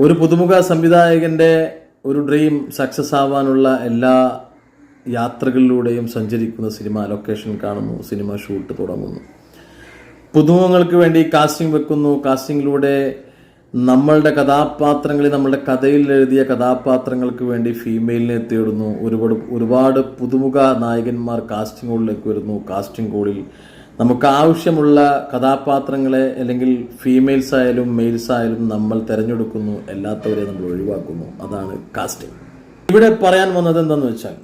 ഒരു പുതുമുഖ സംവിധായകന്റെ ഒരു ഡ്രീം സക്സസ് ആവാനുള്ള എല്ലാ യാത്രകളിലൂടെയും സഞ്ചരിക്കുന്ന സിനിമ ലൊക്കേഷൻ കാണുന്നു സിനിമ ഷൂട്ട് തുടങ്ങുന്നു. പുതുമുഖങ്ങൾക്ക് വേണ്ടി കാസ്റ്റിംഗ് വെക്കുന്നു. കാസ്റ്റിംഗിലൂടെ നമ്മളുടെ കഥാപാത്രങ്ങളിൽ നമ്മളുടെ കഥയിൽ എഴുതിയ കഥാപാത്രങ്ങൾക്ക് വേണ്ടി ഫീമെയിലിനെ തേടുന്നു. ഒരുപാട് ഒരുപാട് പുതുമുഖ നായകന്മാർ കാസ്റ്റിംഗ് കോളിലേക്ക് വരുന്നു. കാസ്റ്റിംഗ് കോളിൽ നമുക്ക് ആവശ്യമുള്ള കഥാപാത്രങ്ങളെ അല്ലെങ്കിൽ ഫീമെയിൽസ് ആയാലും മെയിൽസ് ആയാലും നമ്മൾ തിരഞ്ഞെടുക്കുന്നു അല്ലാത്തവരെ നമ്മൾ ഒഴിവാക്കുന്നു. അതാണ് കാസ്റ്റിംഗ് ഇവിടെ പറയാൻ വന്നത് എന്താന്ന് വെച്ചാൽ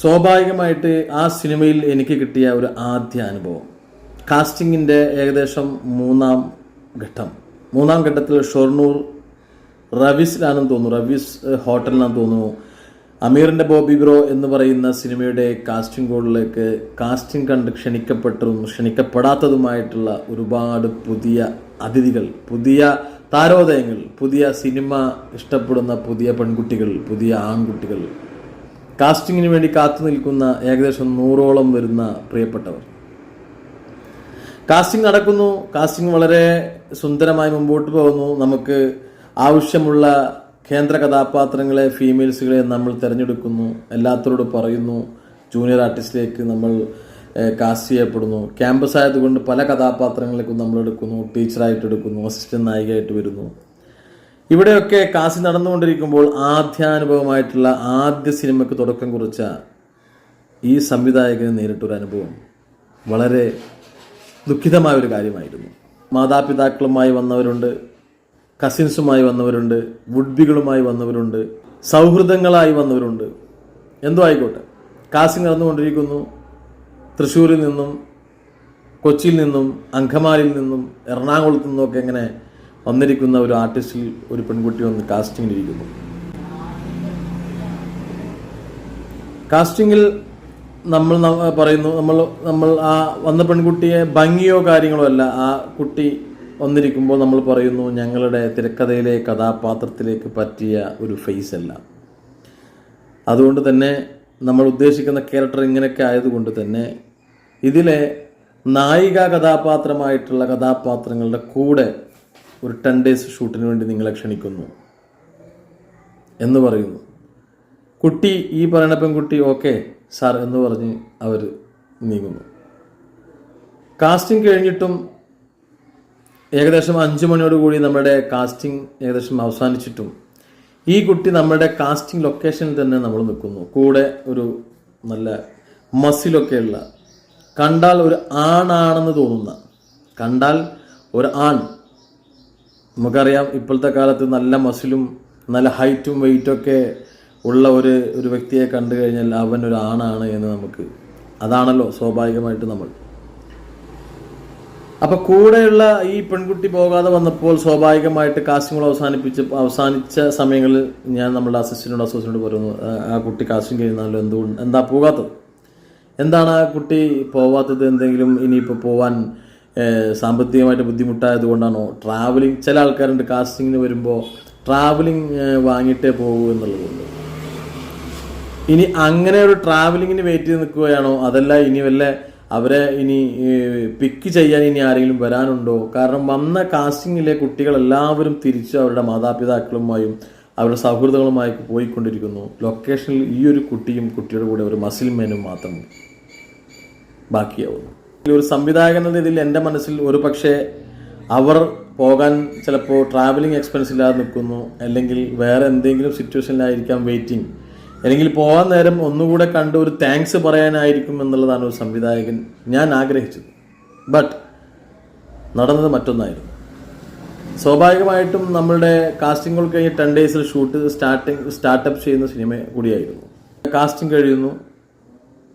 സ്വാഭാവികമായിട്ട് ആ സിനിമയിൽ എനിക്ക് കിട്ടിയ ഒരു ആദ്യ അനുഭവം. കാസ്റ്റിങ്ങിന്റെ ഏകദേശം മൂന്നാം ഘട്ടം. മൂന്നാം ഘട്ടത്തിൽ ഷൊർണൂർ റവീസിലാണെന്ന് തോന്നുന്നു. റവീസ് ഹോട്ടലിലാണെന്ന് തോന്നുന്നു. അമീറിന്റെ ബോബി ബ്രോ എന്ന് പറയുന്ന സിനിമയുടെ കാസ്റ്റിംഗ് കോളിലേക്ക് കാസ്റ്റിംഗ് കണ്ട് ക്ഷണിക്കപ്പെട്ടതും ക്ഷണിക്കപ്പെടാത്തതുമായിട്ടുള്ള ഒരുപാട് പുതിയ അതിഥികൾ പുതിയ താരോദയങ്ങൾ പുതിയ സിനിമ ഇഷ്ടപ്പെടുന്ന പുതിയ പെൺകുട്ടികൾ പുതിയ ആൺകുട്ടികൾ. കാസ്റ്റിങ്ങിന് വേണ്ടി കാത്തു നിൽക്കുന്ന ഏകദേശം നൂറോളം വരുന്ന പ്രിയപ്പെട്ടവർ. കാസ്റ്റിംഗ് നടക്കുന്നു കാസ്റ്റിംഗ് വളരെ സുന്ദരമായി മുമ്പോട്ട് പോകുന്നു. നമുക്ക് ആവശ്യമുള്ള കേന്ദ്ര കഥാപാത്രങ്ങളെ ഫീമെയിൽസുകളെ നമ്മൾ തിരഞ്ഞെടുക്കുന്നു എല്ലാത്തരോടും പറയുന്നു ജൂനിയർ ആർട്ടിസ്റ്റിലേക്ക് നമ്മൾ കാസ്റ്റ് ചെയ്യപ്പെടുന്നു. ക്യാമ്പസ് ആയതുകൊണ്ട് പല കഥാപാത്രങ്ങളിലേക്കും നമ്മൾ എടുക്കുന്നു ടീച്ചറായിട്ട് എടുക്കുന്നു അസിസ്റ്റന്റ് നായികയായിട്ട് വരുന്നു. ഇവിടെയൊക്കെ കാസി നടന്നുകൊണ്ടിരിക്കുമ്പോൾ ആദ്യാനുഭവമായിട്ടുള്ള ആദ്യ സിനിമയ്ക്ക് തുടക്കം കുറിച്ച ഈ സംവിധായകന് നേരിട്ടൊരു അനുഭവം. വളരെ ദുഃഖിതമായ ഒരു കാര്യമായിരുന്നു. മാതാപിതാക്കളുമായി വന്നവരുണ്ട്. കസിൻസുമായി വന്നവരുണ്ട് വുഡ്ബികളുമായി വന്നവരുണ്ട് സൗഹൃദങ്ങളായി വന്നവരുണ്ട്. എന്തോ ആയിക്കോട്ടെ. കാസിൻ നടന്നുകൊണ്ടിരിക്കുന്നു. തൃശ്ശൂരിൽ നിന്നും കൊച്ചിയിൽ നിന്നും അങ്കമാലിയിൽ നിന്നും എറണാകുളത്തു നിന്നൊക്കെ ഇങ്ങനെ വന്നിരിക്കുന്ന ഒരു ആർട്ടിസ്റ്റിൽ ഒരു പെൺകുട്ടി വന്ന് കാസ്റ്റിങ്ങിലിരിക്കുന്നു കാസ്റ്റിങ്ങിൽ നമ്മൾ പറയുന്നു നമ്മൾ നമ്മൾ ആ വന്ന പെൺകുട്ടിയെ ഭംഗിയോ കാര്യങ്ങളോ അല്ല ആ കുട്ടി വന്നിരിക്കുമ്പോൾ നമ്മൾ പറയുന്നു ഞങ്ങളുടെ തിരക്കഥയിലെ കഥാപാത്രത്തിലേക്ക് പറ്റിയ ഒരു ഫേസ് അല്ല അതുകൊണ്ട് തന്നെ നമ്മൾ ഉദ്ദേശിക്കുന്ന ക്യാരക്ടർ ഇങ്ങനെയൊക്കെ ആയതുകൊണ്ട് തന്നെ ഇതിലെ നായിക കഥാപാത്രമായിട്ടുള്ള കഥാപാത്രങ്ങളുടെ കൂടെ ഒരു ടെൻ ഡേയ്സ് ഷൂട്ടിന് വേണ്ടി നിങ്ങളെ ക്ഷണിക്കുന്നു എന്ന് പറയുന്നു. കുട്ടി ഈ പറയുന്ന പെൺകുട്ടി ഓക്കെ സാർ എന്ന് പറഞ്ഞ് അവർ നീങ്ങുന്നു. കാസ്റ്റിംഗ് കഴിഞ്ഞിട്ടും ഏകദേശം അഞ്ചു മണിയോടുകൂടി നമ്മുടെ കാസ്റ്റിംഗ് ഏകദേശം അവസാനിച്ചിട്ടും ഈ കുട്ടി നമ്മുടെ കാസ്റ്റിംഗ് ലൊക്കേഷനിൽ തന്നെ നമ്മൾ നിൽക്കുന്നു. കൂടെ ഒരു നല്ല മസിലൊക്കെ ഉള്ള കണ്ടാൽ ഒരു ആണാണെന്ന് തോന്നുന്ന കണ്ടാൽ ഒരു ആൺ. നമുക്കറിയാം ഇപ്പോഴത്തെ കാലത്ത് നല്ല മസിലും നല്ല ഹൈറ്റും വെയിറ്റും ഒക്കെ ഉള്ള ഒരു ഒരു വ്യക്തിയെ കണ്ടു കഴിഞ്ഞാൽ അവൻ ഒരു ആണാണ് എന്ന് നമുക്ക് അതാണല്ലോ സ്വാഭാവികമായിട്ട് നമ്മൾ അപ്പൊ കൂടെയുള്ള ഈ പെൺകുട്ടി പോകാതെ വന്നപ്പോൾ സ്വാഭാവികമായിട്ട് കാസ്റ്റിംഗുകൾ അവസാനിപ്പിച്ച് അവസാനിച്ച സമയങ്ങളിൽ ഞാൻ നമ്മുടെ അസിസ്റ്റന്റിനോട് അസോസിനോട് പറയുന്നു "ആ, ആ കുട്ടി കാസ്റ്റിംഗ് കഴിഞ്ഞാലും എന്തുകൊണ്ട് എന്താ പോകാത്തത്? എന്താണ് ആ കുട്ടി പോവാത്തത്? എന്തെങ്കിലും ഇനിയിപ്പോൾ പോവാൻ സാമ്പത്തികമായിട്ട് ബുദ്ധിമുട്ടായത് കൊണ്ടാണോ? ട്രാവലിംഗ് ചില ആൾക്കാരുണ്ട് കാസ്റ്റിങ്ങിന് വരുമ്പോൾ ട്രാവലിംഗ് വാങ്ങിയിട്ടേ പോകൂ എന്നുള്ളതുകൊണ്ട് ഇനി അങ്ങനെ ഒരു ട്രാവലിങ്ങിന് വെയിറ്റ് ചെയ്ത് നിൽക്കുകയാണോ? അതല്ല ഇനി വല്ല അവരെ ഇനി പിക്ക് ചെയ്യാൻ ഇനി ആരെങ്കിലും വരാനുണ്ടോ? കാരണം വന്ന കാസ്റ്റിങ്ങിലെ കുട്ടികൾ എല്ലാവരും തിരിച്ച് അവരുടെ മാതാപിതാക്കളുമായും അവരുടെ സൗഹൃദങ്ങളുമായി പോയിക്കൊണ്ടിരിക്കുന്നു. ലൊക്കേഷനിൽ ഈ ഒരു കുട്ടിയും കുട്ടിയുടെ കൂടെ ഒരു മസിൽ മെനും മാത്രം ബാക്കിയാവുന്നു. ഒരു സംവിധായകൻ എന്ന രീതിയിൽ എന്റെ മനസ്സിൽ ഒരു പക്ഷേ അവർ പോകാൻ ചിലപ്പോൾ ട്രാവലിംഗ് എക്സ്പെൻസ് ഇല്ലാതെ നിൽക്കുന്നു. അല്ലെങ്കിൽ വേറെ എന്തെങ്കിലും സിറ്റുവേഷനിലായിരിക്കാം വെയിറ്റിംഗ് അല്ലെങ്കിൽ പോകാൻ നേരം ഒന്നുകൂടെ കണ്ട് ഒരു താങ്ക്സ് പറയാനായിരിക്കും എന്നുള്ളതാണ് ഒരു സംവിധായകൻ ഞാൻ ആഗ്രഹിച്ചത്. ബട്ട് നടന്നത് മറ്റൊന്നായിരുന്നു. സ്വാഭാവികമായിട്ടും നമ്മളുടെ കാസ്റ്റിംഗുകൾ കഴിഞ്ഞ് ടെൻ ഡേയ്സിൽ ഷൂട്ട് സ്റ്റാർട്ടിങ് സ്റ്റാർട്ടപ്പ് ചെയ്യുന്ന സിനിമ കൂടിയായിരുന്നു. കാസ്റ്റിംഗ് കഴിയുന്നു.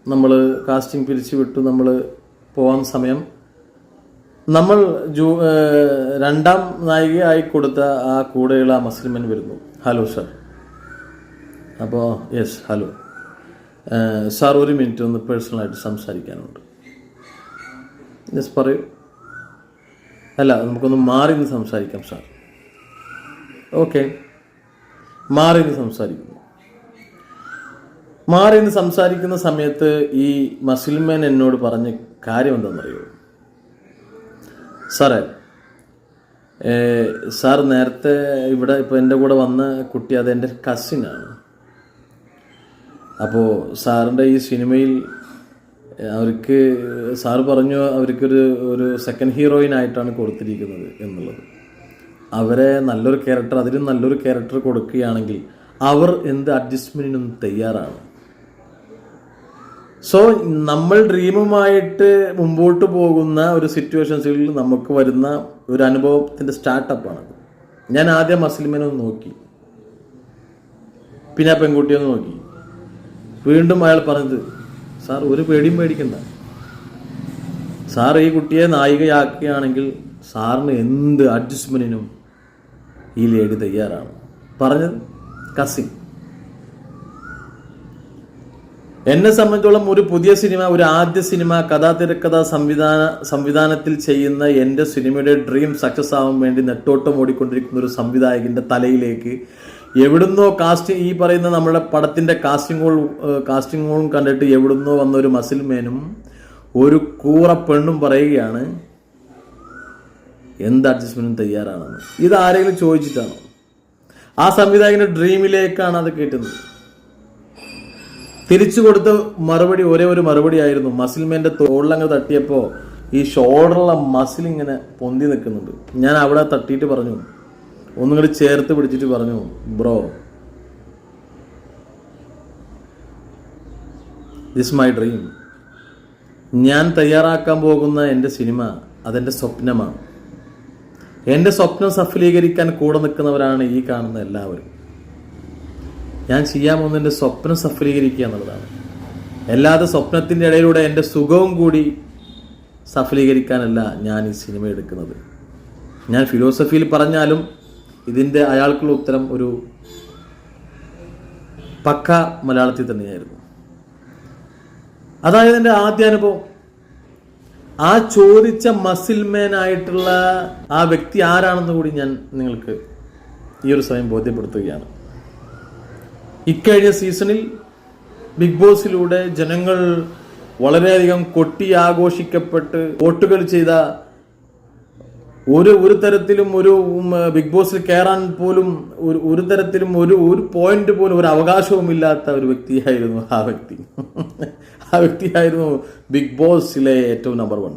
നമ്മൾ കാസ്റ്റിംഗ് പിരിച്ചു വിട്ടു നമ്മൾ പോകാൻ സമയം. നമ്മൾ ജൂ രണ്ടാം നായികയായി കൊടുത്ത ആ കൂടെയുള്ള മുസ്ലിമൻ വരുന്നു. ഹലോ സർ അപ്പോൾ യെസ് ഹലോ സാർ ഒരു മിനിറ്റ് ഒന്ന് പേഴ്സണലായിട്ട് സംസാരിക്കാനുണ്ട്. യെസ് പറയൂ. അല്ല നമുക്കൊന്ന് മാറി നിന്ന് സംസാരിക്കാം സാർ. ഓക്കെ മാറി നിന്ന് സംസാരിക്കുന്നു. മാറി നിന്ന് സംസാരിക്കുന്ന സമയത്ത് ഈ മസിൽമേൻ എന്നോട് പറഞ്ഞ കാര്യം എന്താണെന്നറിയോ? സാറേ സാർ നേരത്തെ ഇവിടെ ഇപ്പോൾ എന്റെ കൂടെ വന്ന കുട്ടി അത് എന്റെ കസിനാണ് അപ്പോൾ സാറിന്റെ ഈ സിനിമയിൽ അവർക്ക് സാർ പറഞ്ഞു അവർക്കൊരു ഒരു സെക്കൻഡ് ഹീറോയിൻ ആയിട്ടാണ് കൊടുത്തിരിക്കുന്നത് എന്നുള്ളത്. അവരെ നല്ലൊരു ക്യാരക്ടർ അതിലും നല്ലൊരു ക്യാരക്ടർ കൊടുക്കുകയാണെങ്കിൽ അവർ എന്ത് അഡ്ജസ്റ്റ്മെന്റിനും തയ്യാറാണ്. സോ നമ്മൾ ഡ്രീമുമായിട്ട് മുമ്പോട്ട് പോകുന്ന ഒരു സിറ്റുവേഷൻസിൽ നമുക്ക് വരുന്ന ഒരു അനുഭവത്തിന്റെ സ്റ്റാർട്ടപ്പാണ് ഞാൻ ആദ്യം മസ്ലിമിനെ ഒന്ന് നോക്കി. പിന്നെ പെൺകുട്ടിയെ ഒന്ന് നോക്കി. വീണ്ടും അയാൾ പറഞ്ഞത് സാർ ഒരു പേടിയും പേടിക്കണ്ട. സാർ ഈ കുട്ടിയെ നായികയാക്കുകയാണെങ്കിൽ സാറിന് എന്ത് അഡ്ജസ്റ്റ്മെന്റിനും ഈ ലേഡി തയ്യാറാണ്. പറഞ്ഞത് കസിൻ എന്നെ സംബന്ധിച്ചോളം ഒരു പുതിയ സിനിമ ഒരു ആദ്യ സിനിമ കഥാ തിരക്കഥ സംവിധാന സംവിധാനത്തിൽ ചെയ്യുന്ന എന്റെ സിനിമയുടെ ഡ്രീം സക്സസ് ആവാൻ വേണ്ടി നെട്ടോട്ടം ഓടിക്കൊണ്ടിരിക്കുന്ന ഒരു സംവിധായകന്റെ തലയിലേക്ക് എവിടുന്നോ കാസ്റ്റിംഗ് ഈ പറയുന്ന നമ്മുടെ ഹോൾ കാസ്റ്റിംഗ് ഹോളും കണ്ടിട്ട് എവിടുന്നോ വന്ന ഒരു മസിൽമേനും ഒരു കൂറ പെണ്ണും പറയുകയാണ് എന്ത് അഡ്ജസ്റ്റ്മെന്റും തയ്യാറാണെന്ന്? ഇത് ആരെങ്കിലും ചോദിച്ചിട്ടാണോ? ആ സംവിധായകന്റെ ഡ്രീമിലേക്കാണ് അത് കേട്ടുന്നത്. തിരിച്ചു കൊടുത്ത മറുപടി ഒരേ ഒരു മറുപടി ആയിരുന്നു. മസിൽമേന്റെ തോളിലങ്ങ് തട്ടിയപ്പോൾ ഈ ഷോൾഡറുള്ള മസിൽ ഇങ്ങനെ പൊന്തി നിൽക്കുന്നുണ്ട്. ഞാൻ അവിടെ തട്ടിയിട്ട് പറഞ്ഞു ഒന്നും കൂടി ചേർത്ത് പിടിച്ചിട്ട് പറഞ്ഞു ബ്രോ ദിസ് മൈ ഡ്രീം ഞാൻ തയ്യാറാക്കാൻ പോകുന്ന എന്റെ സിനിമ അതെന്റെ സ്വപ്നമാണ്. എന്റെ സ്വപ്നം സഫലീകരിക്കാൻ കൂടെ നിൽക്കുന്നവരാണ് ഈ കാണുന്ന എല്ലാവരും. ഞാൻ ചെയ്യാൻ പോകുന്ന എന്റെ സ്വപ്നം സഫലീകരിക്കുക എന്നുള്ളതാണ്. അല്ലാതെ സ്വപ്നത്തിന്റെ ഇടയിലൂടെ എന്റെ സുഖവും കൂടി സഫലീകരിക്കാനല്ല ഞാൻ ഈ സിനിമ എടുക്കുന്നത്. ഞാൻ ഫിലോസഫിയിൽ പറഞ്ഞാലും ഇതിന്റെ അയാൾക്കുള്ള ഉത്തരം ഒരു പക്ക മലയാളത്തിൽ തന്നെയായിരുന്നു. അതായത് എന്റെ ആദ്യ അനുഭവം. ആ ചോദിച്ച മസിൽമാൻ ആയിട്ടുള്ള ആ വ്യക്തി ആരാണെന്ന് കൂടി ഞാൻ നിങ്ങൾക്ക് ഈ ഒരു സമയം ബോധ്യപ്പെടുത്തുകയാണ്. ഇക്കഴിഞ്ഞ സീസണിൽ ബിഗ് ബോസിലൂടെ ജനങ്ങൾ വളരെയധികം കൊട്ടി ആഘോഷിക്കപ്പെട്ട് വോട്ടുകൾ ചെയ്ത ഒരു ഒരു തരത്തിലും ഒരു ബിഗ് ബോസിൽ കയറാൻ പോലും ഒരു ഒരു തരത്തിലും ഒരു ഒരു പോയിന്റ് പോലും ഒരു അവകാശവും ഇല്ലാത്ത ഒരു വ്യക്തിയായിരുന്നു ആ വ്യക്തി. ആ വ്യക്തിയായിരുന്നു ബിഗ് ബോസിലെ ഏറ്റവും നമ്പർ വൺ